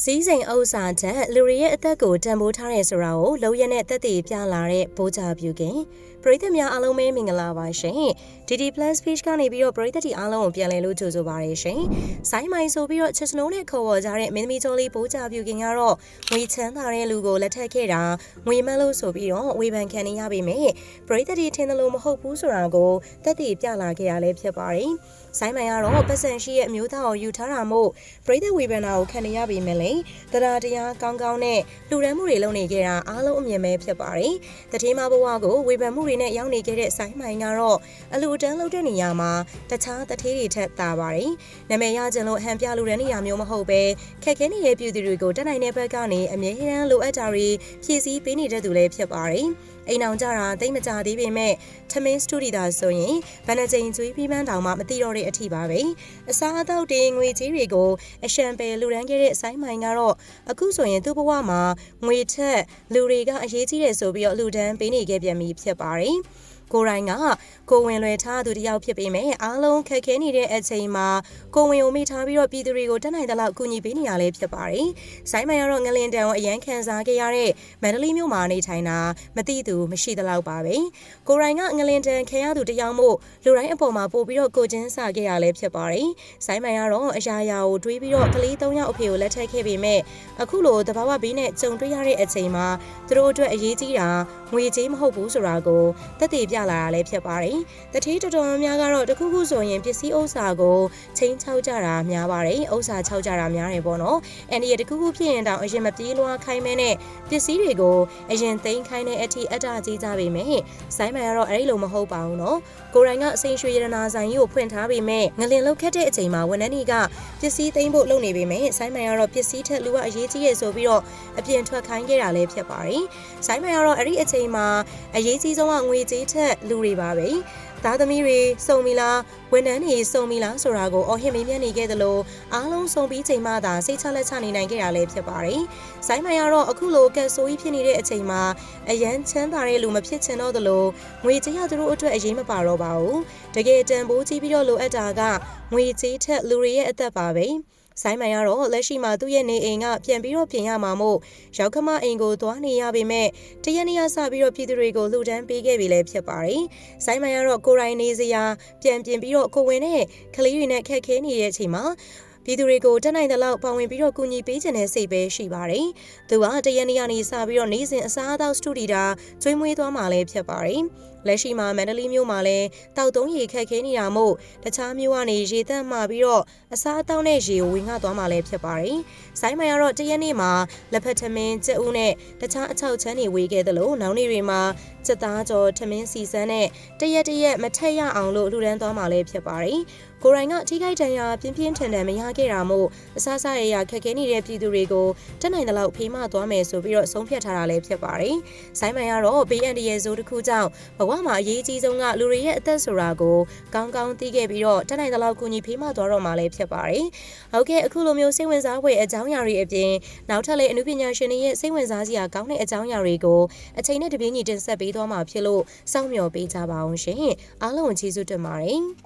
စီးစိမ်ဥစ္စာချက်လူတွေရဲ့အသက်ကိုတန်ဖိုးထားရဲဆိုတာကိုလုံရနဲ့တက်တည်ပြလာတဲ့ဘိုးကြပြုခင်ပရိသတ်များအားလုံးပဲမင်္ဂလာပါရှင် DD Plus Page ကနေပြီးတော့ပရိသတ်တီအားလုံးကိုပြန်လည်လို့ကြိုဆိုပါရရှင်ဆိုင်းမိုင်ဆိုပြီးတော့ချက်စနိုးနဲ့ခေါ်ဝေါ်ကြတဲ့မင်းသမီးကျော်လေးဘိုးကြပြုခင်ကတော့ငွေချမ်းသာတဲ့လူကိုလက်ထပ်ခဲ့တာငွေမန်းလို့ဆိုပြီးတော့ဝေဖန်ခံနေရပေမဲ့ပရိသတ်တီထင်တယ်လို့မဟုတ်ဘူးဆိုတာကိုတက်တည်ပြလာခဲ့ရလဲဖြစ်ပါတယ်ဆိုင်မိုင်ကတော့ပတ်စံရှိရဲ့အမျိုးသားကိုယူထားတာမို့ပရိသတ်ဝေဖန်တာကိုခံနေရပေမဲ့လေတရားတရားကောင်းကောင်းနဲ့လူရန်မှုတွေလုပ်နေခဲ့တာအားလုံးအမြင်ပဲဖြစ်ပါတယ်။တတိမဘဝကိုဝေဖန်မှုတွေနဲ့ရောက်နေခဲ့တဲ့ဆိုင်မိုင်ကတော့အလူတန်းလုပ်တဲ့နေရာမှာတခြားတထေးတွေထက်သာပါတယ်။နာမည်ရခြင်းလို့ဟန်ပြလူတဲ့နေရာမျိုးမဟုတ်ပဲခက်ခဲနေတဲ့ပြည်သူတွေကိုတက်နိုင်တဲ့ဘက်ကနေအမြဲတမ်းလိုအပ်တာတွေဖြည့်ဆည်းပေးနေတဲ့သူလည်းဖြစ်ပါတယ်။အိမ်အောင်ကြတာတိတ်မကြသေးပေမဲ့ထမင်းစတူဒီတာဆိုရင်ဘယ်နှကြိမ်ကျွေးပြီးမှန်းတောင်မှမသိတော့တဲ့အထိပါပဲအစားအသောက်တွေငွေကြေးတွေကိုအရှံပယ်လူရန်ခဲ့တဲ့အဆိုင်မိုင်ကတော့အခုဆိုရင်သူ့ဘဝမှာငွေထက်လူတွေကအရေးကြီးတယ်ဆိုပြီးတော့လူဒန်းပေးနေခဲ့ပြန်ပြီဖြစ်ပါတယ် ကိုရိုင်းကကိုဝင်လွယ်ထားသူတယောက်ဖြစ်ပေမဲ့အားလုံးခက်ခဲနေတဲ့အချိန်မှာကိုဝင်ကိုမိထားပြီးတော့ပြည်သူတွေကိုတက်နိုင်တဲ့လောက်ကူညီပေးနေရလဲဖြစ်ပါတယ်။ဆိုင်းမိုင်ကတော့ငလင်တန်ကိုအရန်ခံစားခဲ့ရတဲ့မန္တလေးမြို့မှာနေထိုင်တာမသိသူမရှိသလောက်ပါပဲ။ကိုရိုင်းကငလင်တန်ခံရသူတယောက်မို့လူတိုင်းအပေါ်မှာပို့ပြီးတော့ကိုချင်းစာခဲ့ရလဲဖြစ်ပါတယ်။ဆိုင်းမိုင်ကတော့အရာရာကိုတွေးပြီးတော့ကလေး၃ယောက်အဖေကိုလက်ထပ်ခဲ့ပေမဲ့အခုလိုတဘာဝဘေးနဲ့ကြုံတွေ့ရတဲ့အချိန်မှာသူတို့အတွက်အရေးကြီးတာငွေကြေးမဟုတ်ဘူးဆိုတာကိုတက်တည်ပြလာတာလည်းဖြစ်ပါတယ်။တတိတော်တော်များများကတော့တခုခုဆိုရင်ပစ္စည်းဥစ္စာကိုချင်းချောက်ကြတာများပါတယ်။ဥစ္စာချောက်ကြတာများတယ်ပေါ့နော်။အန်ဒီရတခုခုဖြစ်ရင်တောင်အရင်မပြေးလွှားခိုင်းမဲနဲ့ပစ္စည်းတွေကိုအရင်သိမ်းခိုင်းတဲ့အထိအတ္တကြီးကြပေမဲ့ဆိုင်းမန်ကတော့အဲ့ဒီလိုမဟုတ်ပါဘူးနော်။ကိုရိုင်းကအစိမ်းရွှေရတနာဆိုင်ကြီးကိုဖွင့်ထားပေမဲ့ငလင်လောက်ခက်တဲ့အချိန်မှာဝန်ထမ်းတွေကပစ္စည်းသိမ်းဖို့လုပ်နေပေမဲ့ဆိုင်းမန်ကတော့ပစ္စည်းထက်လူကအရေးကြီးရဲ့ဆိုပြီးတော့အပြင်ထွက်ခိုင်းခဲ့တာလည်းဖြစ်ပါတယ်။ဆိုင်းမန်ကတော့အဲ့ဒီအချိန်မှာအရေးကြီးဆုံးကငွေကြေးထက်လူတွေပါပဲသားသမီးတွေစုံမီလားဝန်ထမ်းတွေစုံမီလားဆိုတာကိုအော်ဟစ်မေးမြန်းနေခဲ့သလိုအားလုံးစုံပြီးချိန်မှသာစိတ်ချလက်ချနေနိုင်ခဲ့တာလည်းဖြစ်ပါတယ်။ဆိုင်းမိုင်ကတော့အခုလိုကက်ဆိုကြီးဖြစ်နေတဲ့အချိန်မှာအရန်ချမ်းသာတဲ့လူမဖြစ်ချင်တော့သလိုငွေကြေးရသူတို့အတွက်အရေးမပါတော့ပါဘူး။တကယ်တန်ဖိုးကြီးပြီးတော့လိုအပ်တာကငွေကြေးထက်လူတွေရဲ့အသက်ပါပဲ။ ဆိုင်းမိုင်ကတော့လက်ရှိမှာသူ့ရဲ့နေအိမ်ကပြန်ပြီးတော့ပြင်ရမှာမို့ရောက်ခမအိမ်ကိုသွားနေရပေမဲ့တရက်နေ့ကစပြီးတော့ပြည်သူတွေကိုလှူဒန်းပေးခဲ့ပြီလည်းဖြစ်ပါတယ်။ဆိုင်းမိုင်ကတော့ကိုရိုင်းနေစရာပြန်ပြင်ပြီးတော့ကိုဝင်နဲ့ကလေးတွေနဲ့ခက်ခဲနေတဲ့အချိန်မှာပြည်သူတွေကိုတက်နိုင်တဲ့လောက်ပါဝင်ပြီးတော့ကူညီပေးခြင်းနဲ့စိတ်ပဲရှိပါတယ်။သူကတရက်နေ့ကနေစပြီးတော့နေစဉ်အစားအသောက်စတူဒီတာကျွေးမွေးသွားမှလည်းဖြစ်ပါတယ်။ လက်ရှိမှာမန္တလေးမြို့မှာလည်းတောက်သုံးရေခက်ခဲနေတာမို့တခြားမြို့ကနေရေသက်မှပြီးတော့အစားအသောက်နဲ့ရေကိုဝင်ငှသွားမှလည်းဖြစ်ပါတယ်။ဆိုင်းမိုင်ကတော့တရက်နေ့မှာလက်ဖက်ထမင်းကျက်ဦးနဲ့တခြားအချောက်ချမ်းတွေဝေခဲ့သလိုနောက်နေ့တွေမှာစက်သားကြော်ထမင်းစီစန်းနဲ့တရက်တရက်မထက်ရအောင်လို့လှူဒန်းသွားမှလည်းဖြစ်ပါတယ်။ကိုရိုင်းကထိခိုက်ဒဏ်ရာပြင်းပြင်းထန်ထန်မရခဲ့တာမို့အဆဆရရခက်ခဲနေတဲ့ပြည်သူတွေကိုတက်နိုင်တဲ့လောက်ဖေးမသွားမယ်ဆိုပြီးတော့ဆုံးဖြတ်ထားတာလည်းဖြစ်ပါတယ်။ဆိုင်းမိုင်ကတော့ဘေးအန္တရာယ်ဇိုးတစ်ခုကြောင့်ဘဝမှာအရေးကြီးဆုံးကလူတွေရဲ့အသက်ဆိုတာကိုကောင်းကောင်းသိခဲ့ပြီးတော့တက်နိုင်တဲ့လောက်ကူညီဖေးမသွားတော့မှလည်းဖြစ်ပါတယ်။ဟုတ်ကဲ့အခုလိုမျိုးစိတ်ဝင်စားဖွယ်အကြောင်းအရာတွေအပြင်နောက်ထပ်လည်းအမှုပညာရှင်တွေရဲ့စိတ်ဝင်စားစရာကောင်းတဲ့အကြောင်းအရာတွေကိုအချိန်နဲ့တပြေးညီတင်ဆက်ပေးသွားမှာဖြစ်လို့စောင့်မျှော်ပေးကြပါအောင်ရှင်။အားလုံးကျေးဇူးတင်ပါတယ်။